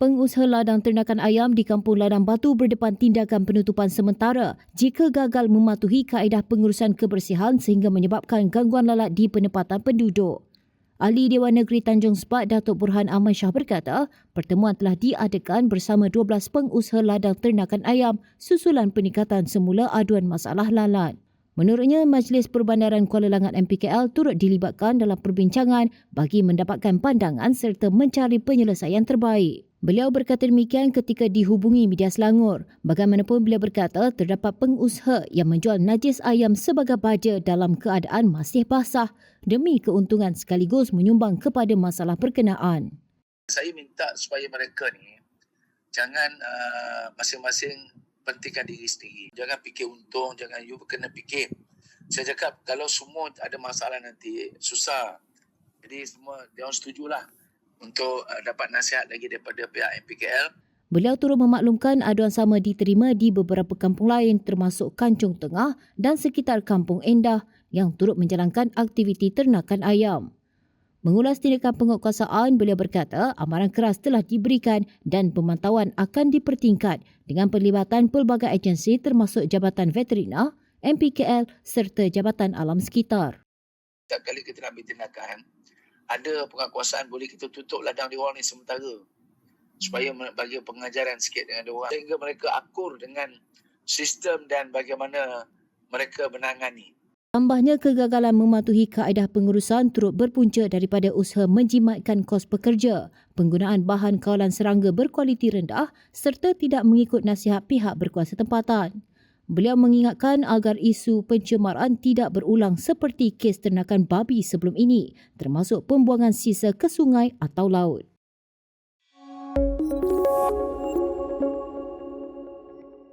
Pengusaha ladang ternakan ayam di Kampung Ladang Batu berdepan tindakan penutupan sementara jika gagal mematuhi kaedah pengurusan kebersihan sehingga menyebabkan gangguan lalat di penempatan penduduk. Ahli Dewan Negeri Tanjung Sepat Datuk Burhan Ahmad Shah berkata, pertemuan telah diadakan bersama 12 pengusaha ladang ternakan ayam susulan peningkatan semula aduan masalah lalat. Menurutnya, Majlis Perbandaran Kuala Langat MPKL turut dilibatkan dalam perbincangan bagi mendapatkan pandangan serta mencari penyelesaian terbaik. Beliau berkata demikian ketika dihubungi media Selangor. Bagaimanapun beliau berkata terdapat pengusaha yang menjual najis ayam sebagai baja dalam keadaan masih basah demi keuntungan sekaligus menyumbang kepada masalah berkenaan. Saya minta supaya mereka ni jangan uh, masing-masing pentingkan diri sendiri. Jangan fikir untung, jangan you kena fikir. Saya cakap kalau semua ada masalah nanti susah. Jadi semua dia orang setujulah untuk uh, dapat nasihat lagi daripada pihak MPKL. Beliau turut memaklumkan aduan sama diterima di beberapa kampung lain termasuk Kancung Tengah dan sekitar Kampung Endah yang turut menjalankan aktiviti ternakan ayam. Mengulas tindakan penguatkuasaan, beliau berkata amaran keras telah diberikan dan pemantauan akan dipertingkat dengan perlibatan pelbagai agensi termasuk Jabatan Veterina, MPKL serta Jabatan Alam Sekitar. Setiap kali kita nak ambil tindakan, ada penguatkuasaan boleh kita tutup ladang dia orang ni sementara supaya bagi pengajaran sikit dengan dia orang sehingga mereka akur dengan sistem dan bagaimana mereka menangani. Tambahnya kegagalan mematuhi kaedah pengurusan turut berpunca daripada usaha menjimatkan kos pekerja, penggunaan bahan kawalan serangga berkualiti rendah serta tidak mengikut nasihat pihak berkuasa tempatan. Beliau mengingatkan agar isu pencemaran tidak berulang seperti kes ternakan babi sebelum ini, termasuk pembuangan sisa ke sungai atau laut.